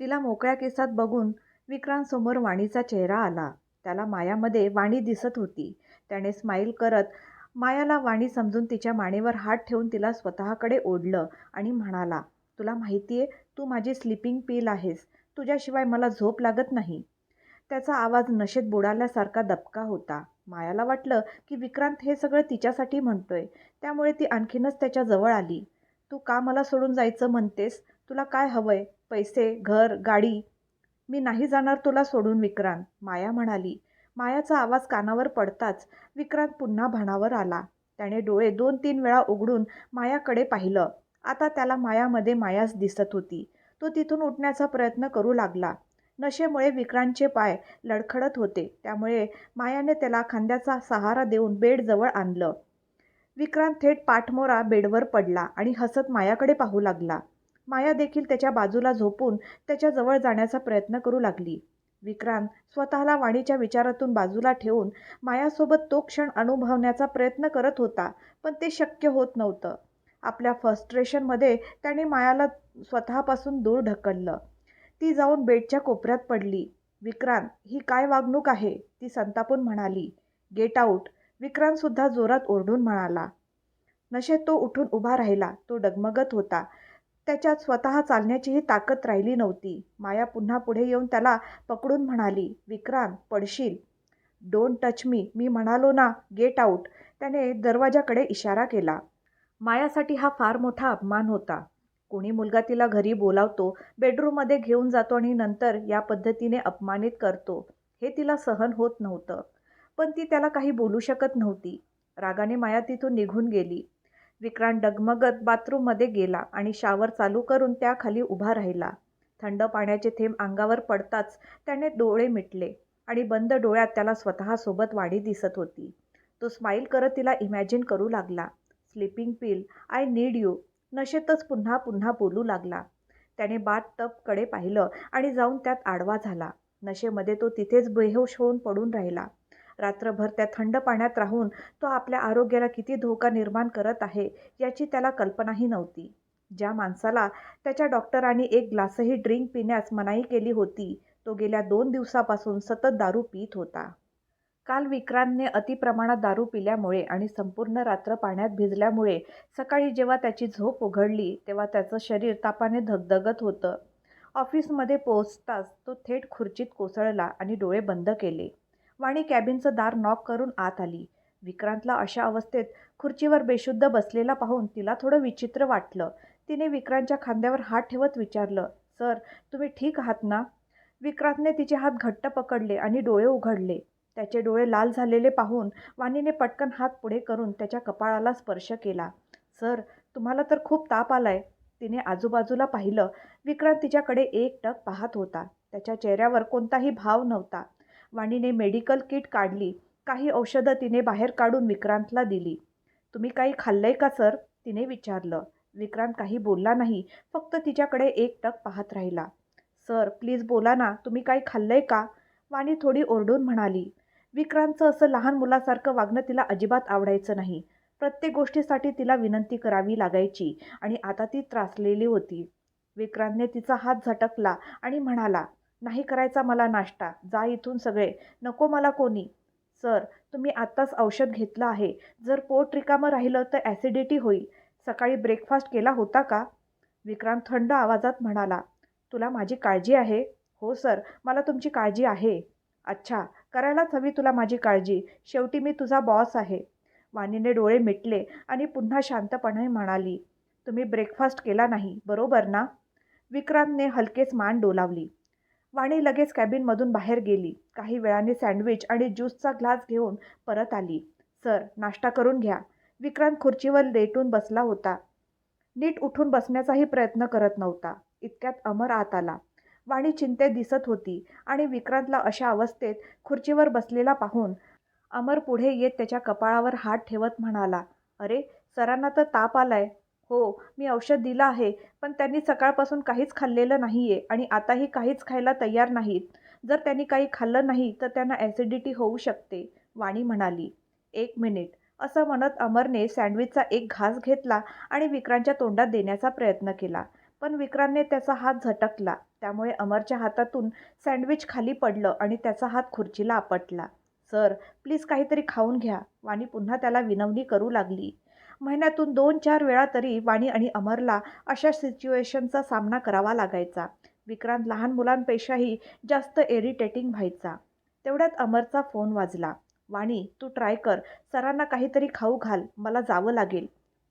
तिला मोकळ्या केसात बघून विक्रांतसमोर वाणीचा चेहरा आला. त्याला मायामध्ये वाणी दिसत होती. त्याने स्माईल करत मायाला वाणी समजून तिच्या मानेवर हात ठेवून तिला स्वतःकडे ओढलं आणि म्हणाला, तुला माहिती आहे तू माझी स्लिपिंग पील आहेस. तुझ्याशिवाय मला झोप लागत नाही. त्याचा आवाज नशेत बुडाल्यासारखा दबका होता. मायाला वाटलं की विक्रांत हे सगळं तिच्यासाठी म्हणतोय. त्यामुळे ती आणखीनच त्याच्याजवळ आली. तू का मला सोडून जायचं म्हणतेस? तुला काय हवंय? पैसे, घर, गाडी? मी नाही जाणार तुला सोडून विक्रांत, माया म्हणाली. मायाचा आवाज कानावर पडताच विक्रांत पुन्हा भाणावर आला. त्याने डोळे दोन तीन वेळा उघडून मायाकडे पाहिलं. आता त्याला मायामध्ये मायाच दिसत होती. तो तिथून उठण्याचा प्रयत्न करू लागला. नशेमुळे विक्रांतचे पाय लडखडत होते. त्यामुळे मायाने त्याला खांद्याचा सहारा देऊन बेडजवळ आणलं. विक्रांत थेट पाठमोरा बेडवर पडला आणि हसत मायाकडे पाहू लागला. माया देखील त्याच्या बाजूला झोपून त्याच्याजवळ जाण्याचा प्रयत्न करू लागली. विक्रांत स्वतःला वाणीच्या विचारातून बाजूला ठेवून मायासोबत तो क्षण अनुभवण्याचा प्रयत्न करत होता पण ते शक्य होत नव्हतं. आपल्या फ्रस्ट्रेशनमध्ये त्याने मायाला स्वतःपासून दूर ढकललं. ती जाऊन बेडच्या कोपऱ्यात पडली. विक्रांत, ही काय वागणूक आहे? ती संतापून म्हणाली. गेट आऊट, विक्रांतसुद्धा जोरात ओरडून म्हणाला. नशेत तो उठून उभा राहिला. तो डगमगत होता. त्याच्यात स्वतः चालण्याचीही ताकद राहिली नव्हती. माया पुन्हा पुढे येऊन त्याला पकडून म्हणाली, विक्रांत, पडशील. डोंट टच मी, मी म्हणालो ना, गेट आऊट. त्याने दरवाजाकडे इशारा केला. मायासाठी हा फार मोठा अपमान होता. कोणी मुलगा तिला घरी बोलावतो, बेडरूममध्ये घेऊन जातो आणि नंतर या पद्धतीने अपमानित करतो, हे तिला सहन होत नव्हतं. पण ती त्याला काही बोलू शकत नव्हती. रागाने माया तिथून निघून गेली. विक्रांत डगमगत बाथरूममध्ये गेला आणि शावर चालू करून त्याखाली उभा राहिला. थंड पाण्याचे थेंब अंगावर पडताच त्याने डोळे मिटले आणि बंद डोळ्यात त्याला स्वतःसोबत वाढी दिसत होती. तो स्माईल करत तिला इमॅजिन करू लागला. Sleeping pill, I need you. नशेतच पुन्हा पुन्हा बोलू लागला. त्याने बाथ टबकडे पाहिलं आणि जाऊन त्यात आडवा झाला. नशेमध्ये तो तिथेच बेहोश होऊन पडून राहिला. रात्रभर त्या थंड पाण्यात राहून तो आपल्या आरोग्याला किती धोका निर्माण करत आहे याची त्याला कल्पनाही नव्हती. ज्या माणसाला त्याच्या डॉक्टरांनी एक ग्लासही ड्रिंक पिण्यास मनाई केली होती, तो गेल्या दोन दिवसापासून सतत दारू पीत होता. काल विक्रांतने अतिप्रमाणात दारू पिल्यामुळे आणि संपूर्ण रात्र पाण्यात भिजल्यामुळे सकाळी जेव्हा त्याची झोप उघडली तेव्हा त्याचं शरीर तापाने धगधगत होतं. ऑफिसमध्ये पोहोचताच तो थेट खुर्चीत कोसळला आणि डोळे बंद केले. वाणी कॅबिनचं दार नॉक करून आत आली. विक्रांतला अशा अवस्थेत खुर्चीवर बेशुद्ध बसलेला पाहून तिला थोडं विचित्र वाटलं. तिने विक्रांतच्या खांद्यावर हात ठेवत विचारलं, सर, तुम्ही ठीक आहात ना? विक्रांतने तिचे हात घट्ट पकडले आणि डोळे उघडले. त्याचे डोळे लाल झालेले पाहून वाणीने पटकन हात पुढे करून त्याच्या कपाळाला स्पर्श केला. सर, तुम्हाला तर खूप ताप आलाय. तिने आजूबाजूला पाहिलं. विक्रांत तिच्याकडे एकटक पाहत होता. त्याच्या चेहऱ्यावर कोणताही भाव नव्हता. वाणीने मेडिकल किट काढली. काही औषधं तिने बाहेर काढून विक्रांतला दिली. तुम्ही काही खाल्लंय का सर? तिने विचारलं. विक्रांत काही बोलला नाही. फक्त तिच्याकडे एकटक पाहत राहिला. सर, प्लीज बोला ना, तुम्ही काही खाल्लंय का? वाणी थोडी ओरडून म्हणाली. विक्रांतचं असं लहान मुलासारखं वागणं तिला अजिबात आवडायचं नाही. प्रत्येक गोष्टीसाठी तिला विनंती करावी लागायची आणि आता ती त्रासलेली होती. विक्रांतने तिचा हात झटकला आणि म्हणाला, नाही करायचा मला नाश्ता. जा इथून सगळे. नको मला कोणी. सर, तुम्ही आत्ताच औषध घेतलं आहे. जर पोट रिकामं राहिलं तर ॲसिडिटी होईल. सकाळी ब्रेकफास्ट केला होता का? विक्रांत थंड आवाजात म्हणाला. तुला माझी काळजी आहे? हो सर, मला तुमची काळजी आहे. अच्छा, करायलाच हवी तुला माझी काळजी. शेवटी मी तुझा बॉस आहे. वाणीने डोळे मिटले आणि पुन्हा शांतपणे म्हणाली, तुम्ही ब्रेकफास्ट केला नाही, बरोबर ना? विक्रांतने हलकेच मान डोलावली. वाणी लगेच कॅबिनमधून बाहेर गेली. काही वेळाने सँडविच आणि ज्यूसचा ग्लास घेऊन परत आली. सर, नाश्ता करून घ्या. विक्रांत खुर्चीवर लेटून बसला होता. नीट उठून बसण्याचाही प्रयत्न करत नव्हता. इतक्यात अमर आत आला. वाणी चिंतेत दिसत होती आणि विक्रांतला अशा अवस्थेत खुर्चीवर बसलेला पाहून अमर पुढे येत त्याच्या कपाळावर हात ठेवत म्हणाला, अरे, सरांना तर ताप आलाय. हो, मी औषध दिलं आहे, पण त्यांनी सकाळपासून काहीच खाल्लेलं नाही आहे आणि आताही काहीच खायला तयार नाहीत. जर त्यांनी काही खाल्लं नाही तर त्यांना ॲसिडिटी होऊ शकते, वाणी म्हणाली. एक मिनिट, असं म्हणत अमरने सँडविचचा एक घास घेतला आणि विक्रांतच्या तोंडात देण्याचा प्रयत्न केला. पण विक्रांतने त्याचा हात झटकला त्यामुळे अमरच्या हातातून सँडविच खाली पडलं आणि त्याचा हात खुर्चीला आपटला सर प्लीज काहीतरी खाऊन घ्या वाणी पुन्हा त्याला विनवणी करू लागली महिन्यातून दोन चार वेळा तरी वाणी आणि अमरला अशा सिच्युएशनचा सामना करावा लागायचा. विक्रांत लहान मुलांपेक्षाही जास्त इरिटेटिंग व्हायचा. तेवढ्यात अमरचा फोन वाजला. वाणी तू ट्राय कर. सरांना काहीतरी खाऊ घाल. मला जावं लागेल.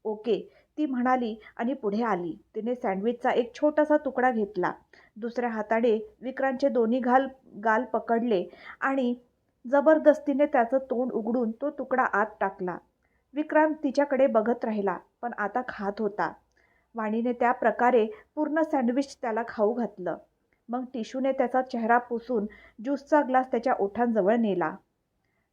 ओके. ती म्हणाली आणि पुढे आली. तिने सँडविचचा एक छोटासा तुकडा घेतला. दुसऱ्या हाताने विक्रांतचे दोन्ही घाल गाल पकडले आणि जबरदस्तीने त्याचं तोंड उघडून तो तुकडा आत टाकला. विक्रांत तिच्याकडे बघत राहिला पण आता खात होता. वाणीने त्या प्रकारे पूर्ण सँडविच त्याला खाऊ घातलं. मग टिशूने त्याचा चेहरा पुसून ज्यूसचा ग्लास त्याच्या ओठांजवळ नेला.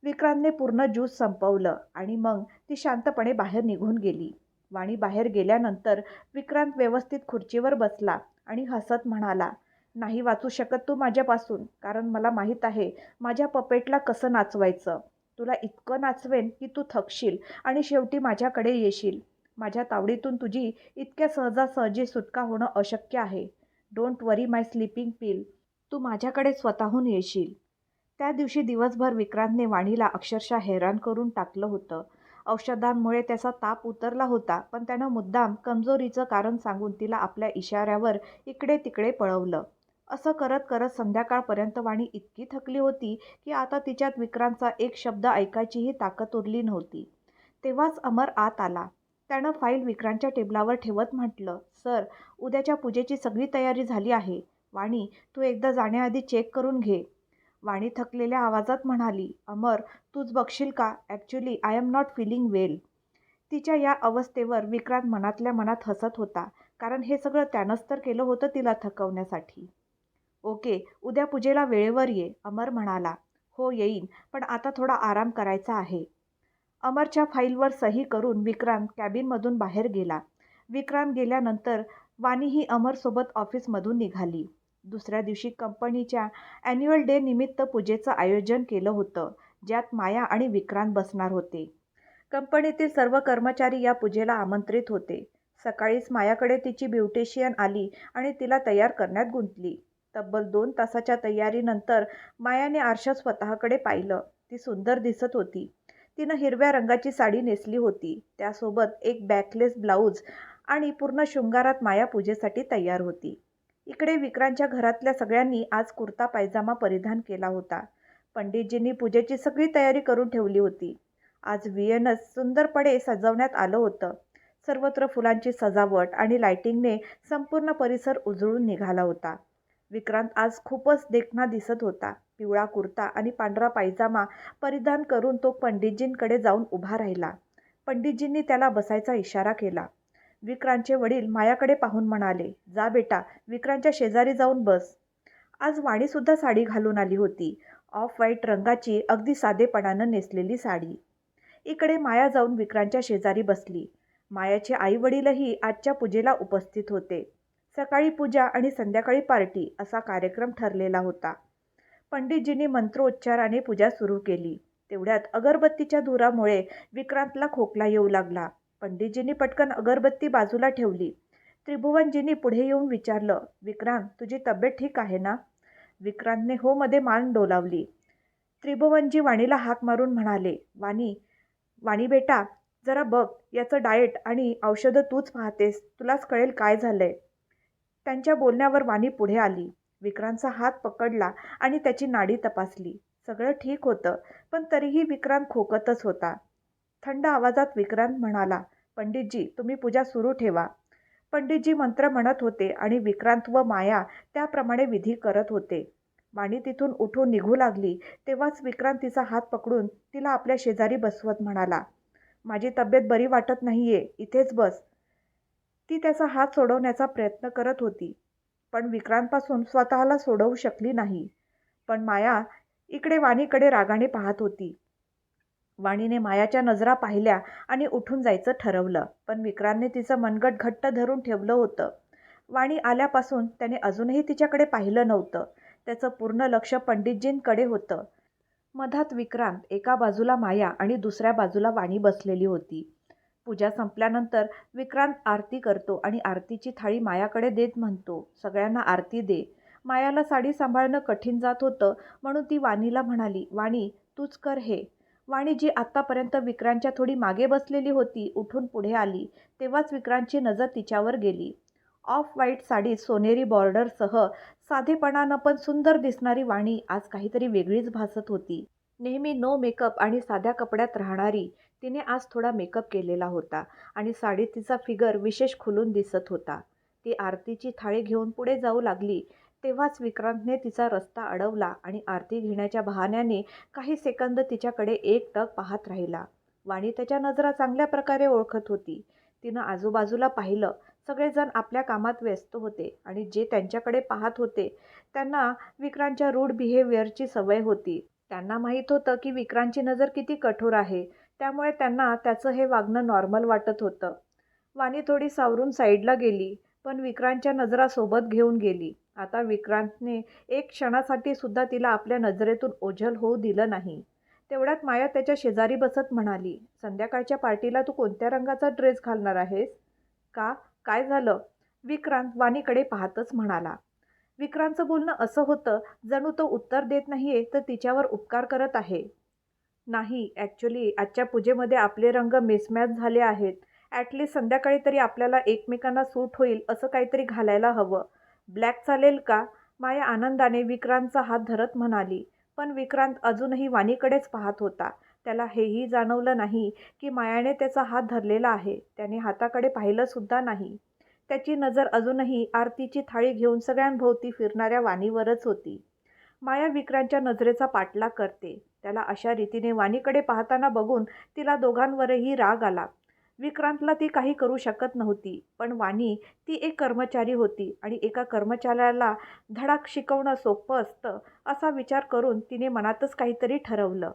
विक्रांतने पूर्ण ज्यूस संपवलं आणि मग ती शांतपणे बाहेर निघून गेली. वाणी बाहेर गेल्यानंतर विक्रांत व्यवस्थित खुर्चीवर बसला आणि हसत म्हणाला नाही वाचू शकत तू माझ्यापासून कारण मला माहीत आहे माझ्या पपेटला कसं नाचवायचं? तुला इतकं नाचवेन की तू थकशील आणि शेवटी माझ्याकडे येशील. माझ्या तावडीतून तुझी इतक्या सहजासहजी सुटका होणं अशक्य आहे. डोंट वरी माय स्लीपिंग पिल तू माझ्याकडे स्वतःहून येशील. त्या दिवशी दिवसभर विक्रांतने वाणीला अक्षरशः हैराण करून टाकलं होतं. औषधांमुळे त्याचा ताप उतरला होता पण त्यानं मुद्दाम कमजोरीचं कारण सांगून तिला आपल्या इशाऱ्यावर इकडे तिकडे पळवलं. असं करत करत संध्याकाळपर्यंत वाणी इतकी थकली होती की आता तिच्यात विक्रांतचा एक शब्द ऐकायचीही ताकद उरली नव्हती. तेव्हाच अमर आत आला. त्यानं फाईल विक्रांतच्या टेबलावर ठेवत म्हटलं सर उद्याच्या पूजेची सगळी तयारी झाली आहे. वाणी तू एकदा जाण्याआधी चेक करून घे. वाणी थकलेल्या आवाजात म्हणाली अमर तूच बघशील का? Actually I am not feeling well. तिच्या या अवस्थेवर विक्रांत मनातल्या मनात हसत होता कारण हे सगळं त्यानंच तर केलं होतं तिला थकवण्यासाठी. ओके उद्या पूजेला वेळेवर ये अमर म्हणाला. हो येईन पण आता थोडा आराम करायचा आहे. अमरच्या फाईलवर सही करून विक्रांत कॅबिनमधून बाहेर गेला. विक्रांत गेल्यानंतर वाणी ही अमरसोबत ऑफिसमधून निघाली. दुसऱ्या दिवशी कंपनीच्या ॲन्युअल डे निमित्त पूजेचं आयोजन केलं होतं ज्यात माया आणि विक्रांत बसणार होते. कंपनीतील सर्व कर्मचारी या पूजेला आमंत्रित होते. सकाळीच मायाकडे तिची ब्युटिशियन आली आणि तिला तयार करण्यात गुंतली. तब्बल दोन तासाच्या तयारीनंतर मायाने आरशात स्वतःकडे पाहिलं. ती सुंदर दिसत होती. तिनं हिरव्या रंगाची साडी नेसली होती. त्यासोबत एक बॅकलेस ब्लाऊज आणि पूर्ण शृंगारात माया पूजेसाठी तयार होती. इकडे विक्रांतच्या घरातल्या सगळ्यांनी आज कुर्ता पायजामा परिधान केला होता. पंडितजींनी पूजेची सगळी तयारी करून ठेवली होती. आज व्हिएनस सुंदरपणे सजवण्यात आलं होतं. सर्वत्र फुलांची सजावट आणि लायटिंगने संपूर्ण परिसर उजळून निघाला होता. विक्रांत आज खूपच देखणा दिसत होता. पिवळा कुर्ता आणि पांढरा पायजामा परिधान करून तो पंडितजींकडे जाऊन उभा राहिला. पंडितजींनी त्याला बसायचा इशारा केला. विक्रांतचे वडील मायाकडे पाहून म्हणाले जा बेटा विक्रांतच्या शेजारी जाऊन बस. आज वाणीसुद्धा साडी घालून आली होती. ऑफ व्हाईट रंगाची अगदी साधेपणानं नेसलेली साडी. इकडे माया जाऊन विक्रांतच्या शेजारी बसली. मायाचे आई वडीलही आजच्या पूजेला उपस्थित होते. सकाळी पूजा आणि संध्याकाळी पार्टी असा कार्यक्रम ठरलेला होता. पंडितजींनी मंत्रोच्चाराने पूजा सुरू केली. तेवढ्यात अगरबत्तीच्या धुरामुळे विक्रांतला खोकला येऊ लागला. पंडितजींनी पटकन अगरबत्ती बाजूला ठेवली. त्रिभुवनजींनी पुढे येऊन विचारलं विक्रांत तुझी तब्येत ठीक आहे ना? विक्रांतने हो मध्ये मान डोलावली. त्रिभुवनजी वाणीला हाक मारून म्हणाले वाणी वाणी बेटा जरा बघ याचं डाएट आणि औषधं तूच पाहतेस. तुलाच कळेल काय झालंय. त्यांच्या बोलण्यावर वाणी पुढे आली. विक्रांतचा हात पकडला आणि त्याची नाडी तपासली. सगळं ठीक होतं पण तरीही विक्रांत खोकतच होता. थंड आवाजात विक्रांत म्हणाला पंडितजी तुम्ही पूजा सुरू ठेवा. पंडितजी मंत्र म्हणत होते आणि विक्रांत व माया त्याप्रमाणे विधी करत होते. वाणी तिथून उठून निघू लागली तेव्हाच विक्रांत तिचा हात पकडून तिला आपल्या शेजारी बसवत म्हणाला माझी तब्येत बरी वाटत नाहीये इथेच बस. ती त्याचा हात सोडवण्याचा प्रयत्न करत होती. पण विक्रांतपासून स्वतःला सोडवू शकली नाही. पण माया इकडे वाणीकडे रागाने पाहत होती. वाणीने मायाच्या नजरा पाहिल्या आणि उठून जायचं ठरवलं. पण विक्रांतने तिचं मनगट घट्ट धरून ठेवलं होतं. वाणी आल्यापासून त्याने अजूनही तिच्याकडे पाहिलं नव्हतं. त्याचं पूर्ण लक्ष पंडितजींकडे होतं. मधात विक्रांत एका बाजूला माया आणि दुसऱ्या बाजूला वाणी बसलेली होती. पूजा संपल्यानंतर विक्रांत आरती करतो आणि आरतीची थाळी मायाकडे देत म्हणतो सगळ्यांना आरती दे. मायाला साडी सांभाळणं कठीण जात होतं म्हणून ती वाणीला म्हणाली वाणी तूच कर हे. वाणी जी आत्तापर्यंत विक्रांतच्या थोडी मागे बसलेली होती उठून पुढे आली तेव्हाच विक्रांतची नजर तिच्यावर गेली. ऑफ व्हाईट साडीत सोनेरी बॉर्डरसह साधेपणानं पण सुंदर दिसणारी वाणी आज काहीतरी वेगळीच भासत होती. नेहमी नो मेकअप आणि साध्या कपड्यात राहणारी तिने आज थोडा मेकअप केलेला होता आणि साडीत तिचा फिगर विशेष खुलून दिसत होता. ती आरतीची थाळी घेऊन पुढे जाऊ लागली तेव्हाच विक्रांतने तिचा रस्ता अडवला आणि आरती घेण्याच्या बहाण्याने काही सेकंद तिच्याकडे एकटक पाहत राहिला. वाणी त्याच्या नजरा चांगल्या प्रकारे ओळखत होती. तिनं आजूबाजूला पाहिलं सगळेजण आपल्या कामात व्यस्त होते आणि जे त्यांच्याकडे पाहत होते त्यांना विक्रांतच्या रूढ बिहेवियरची सवय होती. त्यांना माहीत होतं की विक्रांतची नजर किती कठोर आहे. त्यामुळे त्यांना त्याचं हे वागणं नॉर्मल वाटत होतं. वाणी थोडी सावरून साईडला गेली पण विक्रांतच्या नजरा सोबत घेऊन गेली. आता विक्रांतने एक क्षणासाठी सुद्धा तिला आपल्या नजरेतून ओझल होऊ दिलं नाही. तेवढ्यात माया त्याच्या शेजारी बसत म्हणाली संध्याकाळच्या पार्टीला तू कोणत्या रंगाचा ड्रेस घालणार आहेस? का? काय झालं? विक्रांत वाणीकडे पाहतच म्हणाला. विक्रांतचं बोलणं असं होतं जणू तो उत्तर देत नाहीये तर तिच्यावर उपकार करत आहे. नाही ॲक्च्युली आजच्या पूजेमध्ये आपले रंग मिसमॅच झाले आहेत. ॲटलीस्ट संध्याकाळी तरी आपल्याला एकमेकांना सूट होईल असं काहीतरी घालायला हवं. ब्लॅक चालेल का? माया आनंदाने विक्रांतचा हात धरत म्हणाली. पण विक्रांत अजूनही वाणीकडेच पाहत होता. त्याला हेही जाणवलं नाही की मायाने त्याचा हात धरलेला आहे. त्याने हाताकडे पाहिलंसुद्धा नाही. त्याची नजर अजूनही आरतीची थाळी घेऊन सगळ्यांभोवती फिरणाऱ्या वाणीवरच होती. माया विक्रांतच्या नजरेचा पाठलाग करते. त्याला अशा रीतीने वाणीकडे पाहताना बघून तिला दोघांवरही राग आला. विक्रांतला ती काही करू शकत नव्हती पण वाणी ती एक कर्मचारी होती आणि एका कर्मचाऱ्याला धडाक शिकवणं सोपं असतं असा विचार करून तिने मनातच काहीतरी ठरवलं.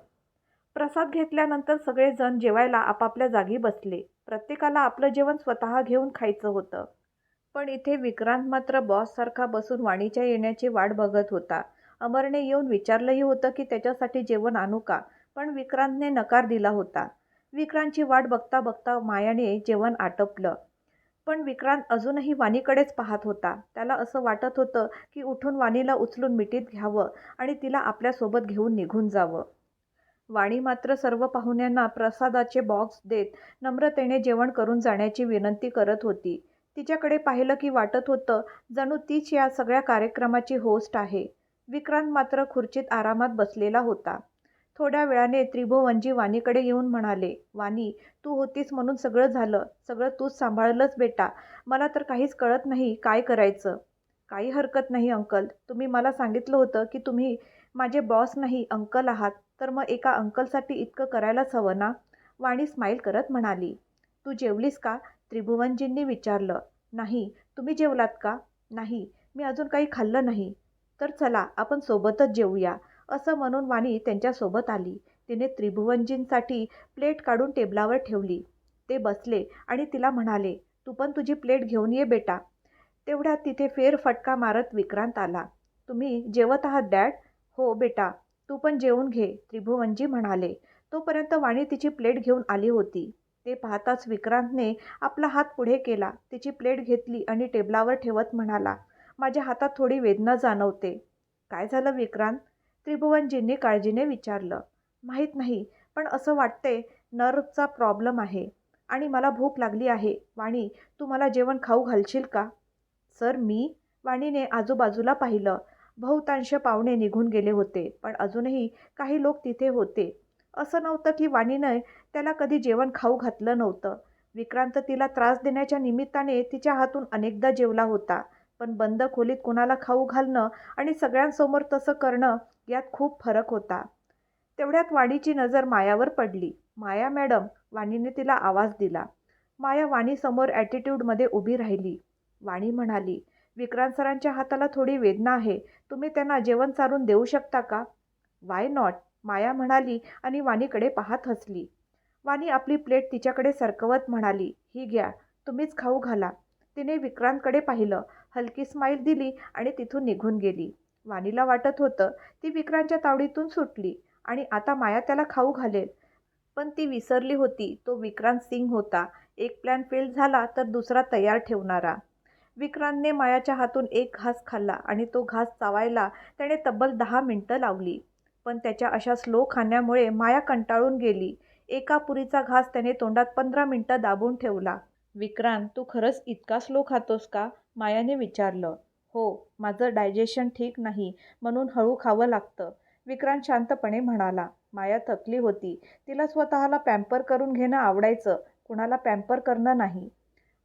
प्रसाद घेतल्यानंतर सगळेजण जेवायला आपापल्या जागी बसले. प्रत्येकाला आपलं जेवण स्वतः घेऊन खायचं होतं. पण इथे विक्रांत मात्र बॉससारखा बसून वाणीच्या येण्याची वाट बघत होता. अमरने येऊन विचारलंही होतं की त्याच्यासाठी जेवण आणू का? पण विक्रांतने नकार दिला होता. विक्रांतची वाट बघता बघता मायाने जेवण आटपलं. पण विक्रांत अजूनही वाणीकडेच पाहत होता. त्याला असं वाटत होतं की उठून वाणीला उचलून मिठीत घ्यावं आणि तिला आपल्यासोबत घेऊन निघून जावं. वाणी मात्र सर्व पाहुण्यांना प्रसादाचे बॉक्स देत नम्रतेने जेवण करून जाण्याची विनंती करत होती. तिच्याकडे पाहिलं की वाटत होतं जणू तीच या सगळ्या कार्यक्रमाची होस्ट आहे. विक्रांत मात्र खुर्चीत आरामात बसलेला होता. थोड्या वेळाने त्रिभुवनजी वाणीकडे येऊन म्हणाले वाणी तू होतीस म्हणून सगळं झालं. सगळं तूच सांभाळलंच बेटा. मला तर काहीच कळत नाही काय करायचं. काही हरकत नाही अंकल. तुम्ही मला सांगितलं होतं की तुम्ही माझे बॉस नाही अंकल आहात. तर मग एका अंकलसाठी इतकं करायलाच हवं ना? वाणी स्माईल करत म्हणाली. तू जेवलीस का? त्रिभुवनजींनी विचारलं. नाही. तुम्ही जेवलात का? नाही. मी अजून काही खाल्लं नाही. तर चला आपण सोबतच जेवूया असं म्हणून वाणी त्यांच्यासोबत आली. तिने त्रिभुवनजींसाठी प्लेट काढून टेबलावर ठेवली. ते बसले आणि तिला म्हणाले तू पण तुझी प्लेट घेऊन ये बेटा. तेवढ्यात तिथे फेरफटका मारत विक्रांत आला. तुम्ही जेवत आहात डॅड? हो बेटा. तू पण जेवून घे त्रिभुवनजी म्हणाले. तोपर्यंत वाणी तिची प्लेट घेऊन आली होती. ते पाहताच विक्रांतने आपला हात पुढे केला. तिची प्लेट घेतली आणि टेबलावर ठेवत म्हणाला माझ्या हातात थोडी वेदना जाणवते. काय झालं विक्रांत? त्रिभुवनजींनी काळजीने विचारलं. माहीत नाही पण असं वाटते नर्वचा प्रॉब्लेम आहे आणि मला भूक लागली आहे. वाणी तू मला जेवण खाऊ घालशील का? सर मी? वाणीने आजूबाजूला पाहिलं. बहुतांश पाहुणे निघून गेले होते पण अजूनही काही लोक तिथे होते. असं नव्हतं की वाणीने त्याला कधी जेवण खाऊ घातलं नव्हतं. विक्रांत तिला त्रास देण्याच्या निमित्ताने तिच्या हातून अनेकदा जेवला होता. पण बंद खोलीत कुणाला खाऊ घालणं आणि सगळ्यांसमोर तसं करणं यात खूप फरक होता. तेवढ्यात वाणीची नजर मायावर पडली. माया मॅडम वाणीने तिला आवाज दिला. माया वाणीसमोर ॲटिट्यूडमध्ये उभी राहिली. वाणी म्हणाली विक्रांत सरांच्या हाताला थोडी वेदना आहे. तुम्ही त्यांना जेवण चारून देऊ शकता का? वाय नॉट माया म्हणाली आणि वाणीकडे पाहत हसली. वाणी आपली प्लेट तिच्याकडे सरकवत म्हणाली ही घ्या. तुम्हीच खाऊ घाला. तिने विक्रांतकडे पाहिलं. हलकी स्माईल दिली आणि तिथून निघून गेली. वाणीला वाटत होतं ती विक्रांतच्या तावडीतून सुटली आणि आता माया त्याला खाऊ घालेल. पण ती विसरली होती. तो विक्रांत सिंग होता. एक प्लॅन फेल झाला तर दुसरा तयार ठेवणारा. विक्रांतने मायाच्या हातून एक घास खाल्ला आणि तो घास चावायला त्याने तब्बल दहा मिनटं लावली. पण त्याच्या अशा स्लो खाण्यामुळे माया कंटाळून गेली. एका पुरीचा घास त्याने तोंडात पंधरा मिनटं दाबून ठेवला. विक्रांत तू खरंच इतका स्लो खातोस का? मायाने विचारलं. हो माझं डायजेशन ठीक नाही म्हणून हळू खावं लागतं. विक्रांत शांतपणे म्हणाला. माया थकली होती. तिला स्वतःला पॅम्पर करून घेणं आवडायचं. कुणाला पॅम्पर करणं नाही.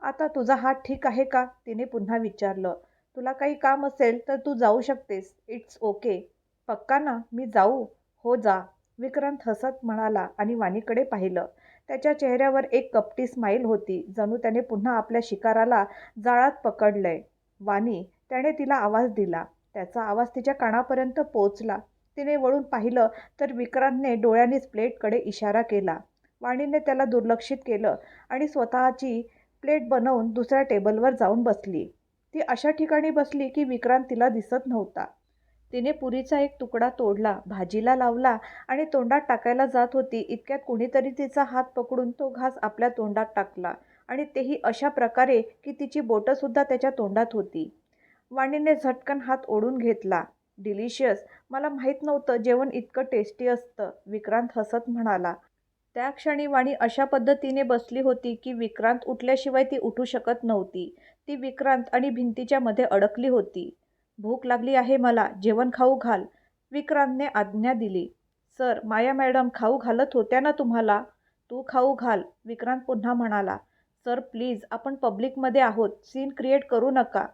आता तुझा हात ठीक आहे का? तिने पुन्हा विचारलं. तुला काही काम असेल तर तू जाऊ शकतेस. It's okay. पक्का ना? मी जाऊ. हो जा. विक्रांत हसत म्हणाला आणि वाणीकडे पाहिलं. त्याच्या चेहऱ्यावर एक कपटी स्माईल होती. जणू त्याने पुन्हा आपल्या शिकाराला जाळात पकडलंय. वाणी त्याने तिला आवाज दिला. त्याचा आवाज तिच्या कानापर्यंत पोचला तिने वळून पाहिलं तर विक्रांतने डोळ्यांनीच प्लेटकडे इशारा केला. वाणीने त्याला दुर्लक्षित केलं आणि स्वतःची प्लेट बनवून दुसऱ्या टेबलवर जाऊन बसली. ती अशा ठिकाणी बसली की विक्रांत तिला दिसत नव्हता. तिने पुरीचा एक तुकडा तोडला भाजीला लावला आणि तोंडात टाकायला जात होती. इतक्यात कुणीतरी तिचा हात पकडून तो घास आपल्या तोंडात टाकला आणि तेही अशा प्रकारे की तिची बोटंसुद्धा त्याच्या तोंडात होती. वाणीने झटकन हात ओढून घेतला. डिलिशियस मला माहीत नव्हतं जेवण इतकं टेस्टी असतं विक्रांत हसत म्हणाला. त्या क्षणी वाणी अशा पद्धतीने बसली होती की विक्रांत उठल्याशिवाय ती उठू शकत नव्हती. ती विक्रांत आणि भिंतीच्या मध्ये अडकली होती. भूक लागली आहे मला जेवण खाऊ घाल. विक्रांतने आज्ञा दिली. सर माया मॅडम खाऊ घालत होत्या ना तुम्हाला? तू खाऊ घाल विक्रांत पुन्हा म्हणाला. सर प्लीज आपण पब्लिकमध्ये आहोत सीन क्रिएट करू नका.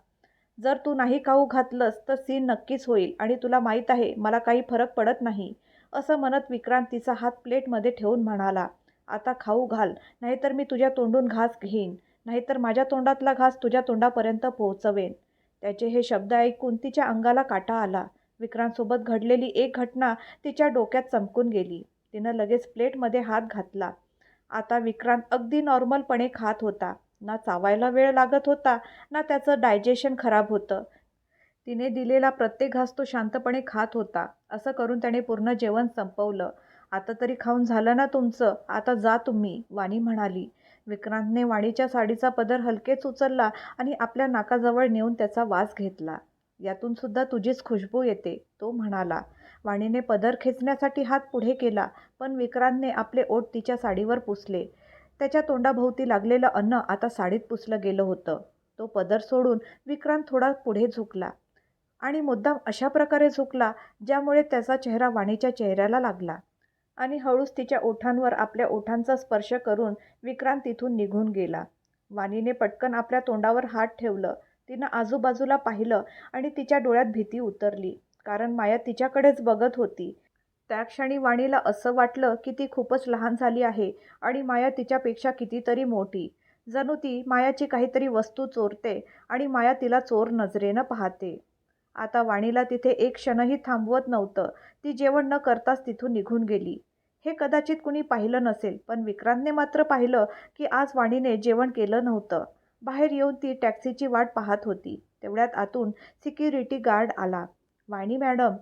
जर तू नाही खाऊ घातलंस तर सीन नक्कीच होईल आणि तुला माहीत आहे मला काही फरक पडत नाही. असं म्हणत विक्रांत तिचा हात प्लेटमध्ये ठेवून म्हणाला. आता खाऊ घाल नाहीतर मी तुझ्या तोंडून घास घेईन. नाहीतर माझ्या तोंडातला घास तुझ्या तोंडापर्यंत पोहोचवेन. त्याचे हे शब्द ऐकून तिच्या अंगाला काटा आला. विक्रांतसोबत घडलेली एक घटना तिच्या डोक्यात चमकून गेली. तिनं लगेच प्लेटमध्ये हात घातला. आता विक्रांत अगदी नॉर्मलपणे खात होता. ना चावायला वेळ लागत होता ना त्याचं डायजेशन खराब होतं. तिने दिलेला प्रत्येक घास तो शांतपणे खात होता. असं करून त्याने पूर्ण जेवण संपवलं. आता तरी खाऊन झालं ना तुमचं? आता जा तुम्ही वाणी म्हणाली. विक्रांतने वाणीच्या साडीचा पदर हलकेच उचलला आणि आपल्या नाकाजवळ नेऊन त्याचा वास घेतला. यातून सुद्धा तुझीच खुशबू येते तो म्हणाला. वाणीने पदर खेचण्यासाठी हात पुढे केला पण विक्रांतने आपले ओठ तिच्या साडीवर पुसले. त्याच्या तोंडाभोवती लागलेलं अन्न आता साडीत पुसलं गेलं होतं. तो पदर सोडून विक्रांत थोडा पुढे झुकला. आणि मुद्दाम अशा प्रकारे झुकला ज्यामुळे त्याचा चेहरा वाणीच्या चेहऱ्याला लागला. आणि हळूच तिच्या ओठांवर आपल्या ओठांचा स्पर्श करून विक्रांत तिथून निघून गेला. वाणीने पटकन आपल्या तोंडावर हात ठेवलं. तिनं आजूबाजूला पाहिलं आणि तिच्या डोळ्यात भीती उतरली कारण माया तिच्याकडेच बघत होती. त्या क्षणी वाणीला असं वाटलं की ती खूपच लहान झाली आहे आणि माया तिच्यापेक्षा कितीतरी मोठी. जणू ती मायाची काहीतरी वस्तू चोरते आणि माया तिला चोर नजरेनं पाहते. आता वाणीला तिथे एक क्षणही थांबवत नव्हतं. ती जेवण न करताच तिथून निघून गेली. हे कदाचित कुणी पाहिलं नसेल पण विक्रांतने मात्र पाहिलं की आज वाणीने जेवण केलं नव्हतं. बाहेर येऊन ती टॅक्सीची वाट पाहत होती. तेवढ्यात आतून सिक्युरिटी गार्ड आला. वाणी मॅडम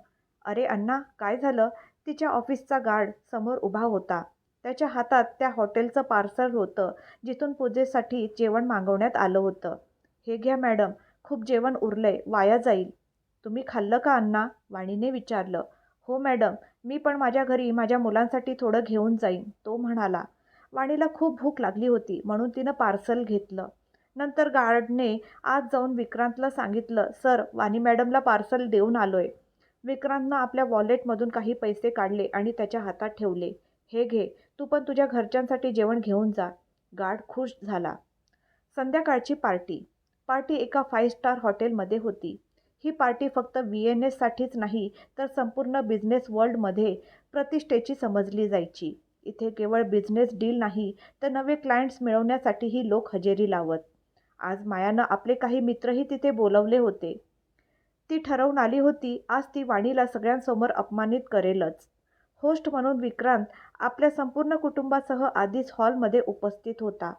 अरे अण्णा काय झालं? तिच्या ऑफिसचा गार्ड समोर उभा होता. त्याच्या हातात त्या हॉटेलचं पार्सल होतं जिथून पूजेसाठी जेवण मागवण्यात आलं होतं. हे घ्या मॅडम खूप जेवण उरलंय वाया जाईल. तुम्ही खाल्लं का अण्णा? वाणीने विचारलं. हो मॅडम मी पण माझ्या घरी माझ्या मुलांसाठी थोडं घेऊन जाईन तो म्हणाला. वाणीला खूप भूक लागली होती म्हणून तिनं पार्सल घेतलं. नंतर गार्डने आज जाऊन विक्रांतला सांगितलं सर वाणी मॅडमला पार्सल देऊन आलोय. विक्रांतनं आपल्या वॉलेटमधून काही पैसे काढले आणि त्याच्या हातात ठेवले. हे घे तू पण तुझ्या घरच्यांसाठी जेवण घेऊन जा. गार्ड खुश झाला. संध्याकाळची पार्टी. पार्टी एका फाईव्ह स्टार हॉटेलमध्ये होती. ही पार्टी फक्त व्ही एन एससाठीच नाही तर संपूर्ण बिझनेस वर्ल्डमध्ये प्रतिष्ठेची समजली जायची. इथे केवळ बिझनेस डील नाही तर नवे क्लायंट्स मिळवण्यासाठीही लोक हजेरी लावत. आज मायानं आपले काही मित्रही तिथे बोलवले होते. ती ठरवून आली होती आज ती वाणीला सगळ्यांसमोर अपमानित करेलच. होस्ट म्हणून विक्रांत आपल्या संपूर्ण कुटुंबासह आधीच हॉलमध्ये उपस्थित होता.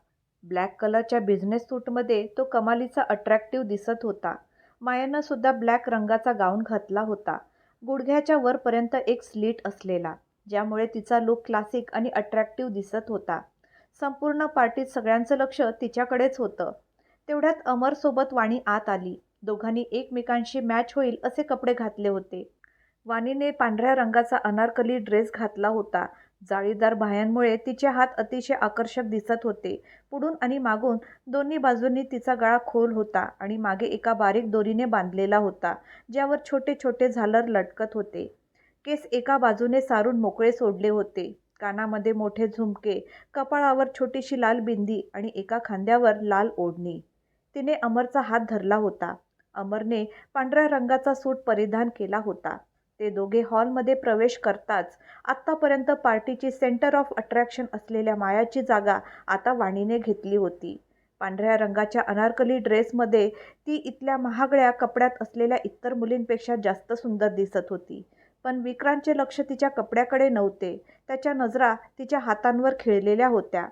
ब्लॅक कलरच्या बिझनेस सूटमध्ये तो कमालीचा अट्रॅक्टिव्ह दिसत होता. मायानं सुद्धा ब्लॅक रंगाचा गाऊन घातला होता. गुडघ्याच्या वरपर्यंत एक स्लीट असलेला ज्यामुळे तिचा लुक क्लासिक आणि अट्रॅक्टिव्ह दिसत होता. संपूर्ण पार्टीत सगळ्यांचं लक्ष तिच्याकडेच होतं. तेवढ्यात अमरसोबत वाणी आत आली. दोघांनी एकमेकांशी मॅच होईल असे कपडे घातले होते. वाणीने पांढऱ्या रंगाचा अनारकली ड्रेस घातला होता. जाळीदार बाह्यांमुळे तिचे हात अतिशय आकर्षक दिसत होते. पुढून आणि मागून दोन्ही बाजूंनी तिचा गळा खोल होता आणि मागे एका बारीक दोरीने बांधलेला होता ज्यावर छोटे छोटे झालर लटकत होते. केस एका बाजूने सारून मोकळे सोडले होते. कानामध्ये मोठे झुमके कपाळावर छोटीशी लाल बिंदी आणि एका खांद्यावर लाल ओढणी. तिने अमरचा हात धरला होता. अमरने पांढऱ्या रंगाचा सूट परिधान केला होता. ते दोघे हॉलमध्ये प्रवेश करताच आत्तापर्यंत पार्टीची सेंटर ऑफ अट्रॅक्शन असलेल्या मायाची जागा आता वाणीने घेतली होती. पांढऱ्या रंगाच्या अनारकली ड्रेसमध्ये ती इथल्या महागड्या कपड्यात असलेल्या इतर मुलींपेक्षा जास्त सुंदर दिसत होती. पण विक्रांतचे लक्ष तिच्या कपड्याकडे नव्हते. त्याच्या नजरा तिच्या हातांवर खिळलेल्या होत्या.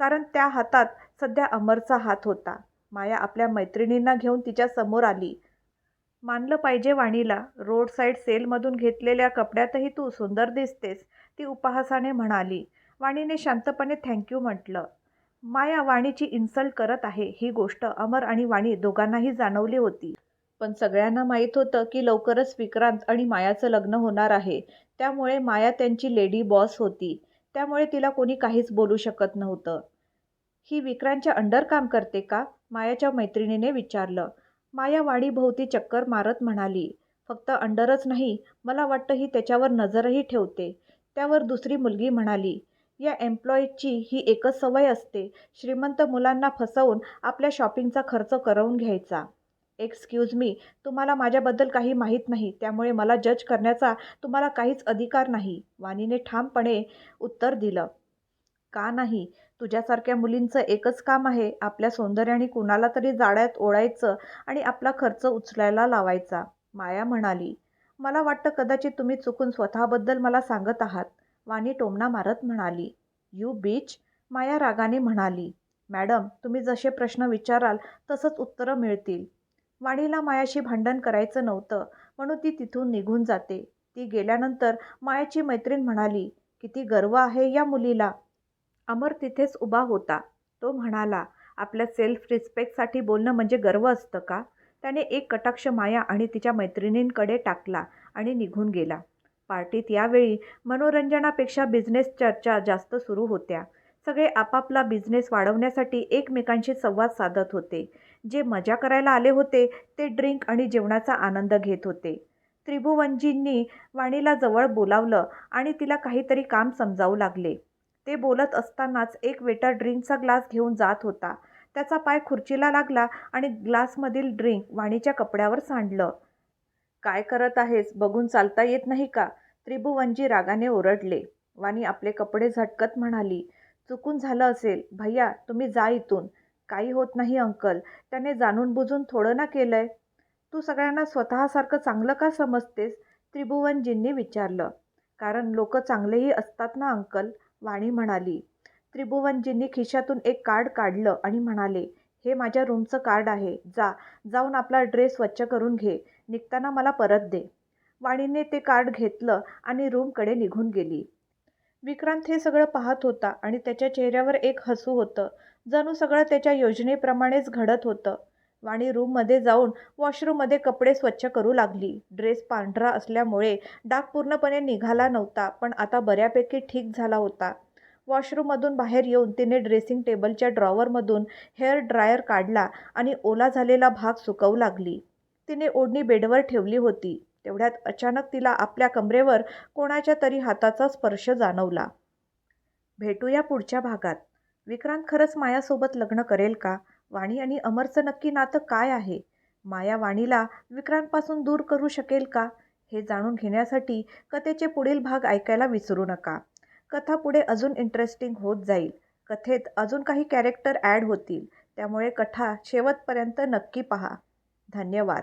कारण त्या हातात सध्या अमरचा हात होता. माया आपल्या मैत्रिणींना घेऊन तिच्या समोर आली. मानलं पाहिजे वाणीला. रोड साईड सेलमधून घेतलेल्या कपड्यातही तू सुंदर दिसतेस ती उपहासाने म्हणाली. वाणीने शांतपणे थँक्यू म्हटलं. माया वाणीची इन्सल्ट करत आहे ही गोष्ट अमर आणि वाणी दोघांनाही जाणवली होती. पण सगळ्यांना माहीत होतं की लवकरच विक्रांत आणि मायाचं लग्न होणार आहे. त्यामुळे माया त्यांची लेडी बॉस होती. त्यामुळे तिला कोणी काहीच बोलू शकत नव्हतं. ही विक्रांतच्या अंडर काम करते का? मायाच्या मैत्रिणीने विचारलं. माया वाडीभोवती चक्कर मारत म्हणाली फक्त अंडरच नाही मला वाटतं ही त्याच्यावर नजरही ठेवते. त्यावर दुसरी मुलगी म्हणाली या एम्प्लॉईजची ही एकच सवय असते श्रीमंत मुलांना फसवून आपल्या शॉपिंगचा खर्च करवून घ्यायचा. एक्सक्यूज मी तुम्हाला माझ्याबद्दल काही माहीत नाही त्यामुळे मला जज करण्याचा तुम्हाला काहीच अधिकार नाही. वाणीने ठामपणे उत्तर दिलं का नाही? तुझ्यासारख्या मुलींचं एकच काम आहे आपल्या सौंदर्याने कुणाला तरी जाळ्यात ओढायचं आणि आपला खर्च उचलायला लावायचा. माया म्हणाली मला वाटतं कदाचित तुम्ही चुकून स्वतःबद्दल मला सांगत आहात. वाणी टोमणा मारत म्हणाली यू बीच माया रागाने म्हणाली मॅडम तुम्ही जसे प्रश्न विचाराल तसंच उत्तरं मिळतील. वाणीला मायाशी भांडण करायचं नव्हतं म्हणून ती तिथून निघून जाते. ती गेल्यानंतर मायाची मैत्रीण म्हणाली किती गर्व आहे या मुलीला. अमर तिथेच उभा होता. तो म्हणाला आपल्या सेल्फ रिस्पेक्टसाठी बोलणं म्हणजे गर्व असतं का? त्याने एक कटाक्ष माया आणि तिच्या मैत्रिणींकडे टाकला आणि निघून गेला. पार्टीत यावेळी मनोरंजनापेक्षा बिझनेस चर्चा जास्त सुरू होत्या. सगळे आपापला बिझनेस वाढवण्यासाठी एकमेकांशी संवाद साधत होते. जे मजा करायला आले होते ते ड्रिंक आणि जेवणाचा आनंद घेत होते. त्रिभुवनजींनी वाणीला जवळ बोलावलं आणि तिला काहीतरी काम समजावू लागले. ते बोलत असतानाच एक वेटर ड्रिंकचा ग्लास घेऊन जात होता. त्याचा पाय खुर्चीला लागला आणि ग्लासमधील ड्रिंक वाणीच्या कपड्यावर सांडलं. काय करत आहेस? बघून चालता येत नाही का? त्रिभुवनजी रागाने ओरडले. वाणी आपले कपडे झटकत म्हणाली चुकून झालं असेल. भैया तुम्ही जा इथून. काही होत नाही अंकल. त्याने जाणून बुजून थोडं ना केलंय. तू सगळ्यांना स्वतःसारखं चांगलं का समजतेस? त्रिभुवनजींनी विचारलं. कारण लोक चांगलेही असतात ना अंकल. वाणी म्हणाली त्रिभुवनजींनी खिशातून एक कार्ड काढलं आणि म्हणाले हे माझ्या रूमचं कार्ड आहे जा जाऊन आपला ड्रेस स्वच्छ करून घे निघताना मला परत दे. वाणीने ते कार्ड घेतलं आणि रूमकडे निघून गेली. विक्रांत हे सगळं पाहत होता आणि त्याच्या चेहऱ्यावर एक हसू होतं. जणू सगळं त्याच्या योजनेप्रमाणेच घडत होतं. वाणी रूममध्ये जाऊन वॉशरूममध्ये कपडे स्वच्छ करू लागली. ड्रेस पांढरा असल्यामुळे डाग पूर्णपणे निघाला नव्हता पण आता बऱ्यापैकी ठीक झाला होता. वॉशरूममधून बाहेर येऊन तिने ड्रेसिंग टेबलच्या ड्रॉवरमधून हेअर ड्रायर काढला आणि ओला झालेला भाग सुकवू लागली. तिने ओढणी बेडवर ठेवली होती. तेवढ्यात अचानक तिला आपल्या कमरेवर कोणाच्या तरी हाताचा स्पर्श जाणवला. भेटूया पुढच्या भागात. विक्रांत खरंच मायासोबत लग्न करेल का? वाणी आणि अमरचं नक्की नातं काय आहे? माया वाणीला विक्रांतपासून दूर करू शकेल का? हे जाणून घेण्यासाठी कथेचे पुढील भाग ऐकायला विसरू नका. कथा पुढे अजून इंटरेस्टिंग होत जाईल. कथेत अजून काही कॅरेक्टर ॲड होतील. त्यामुळे कथा शेवटपर्यंत नक्की पहा. धन्यवाद.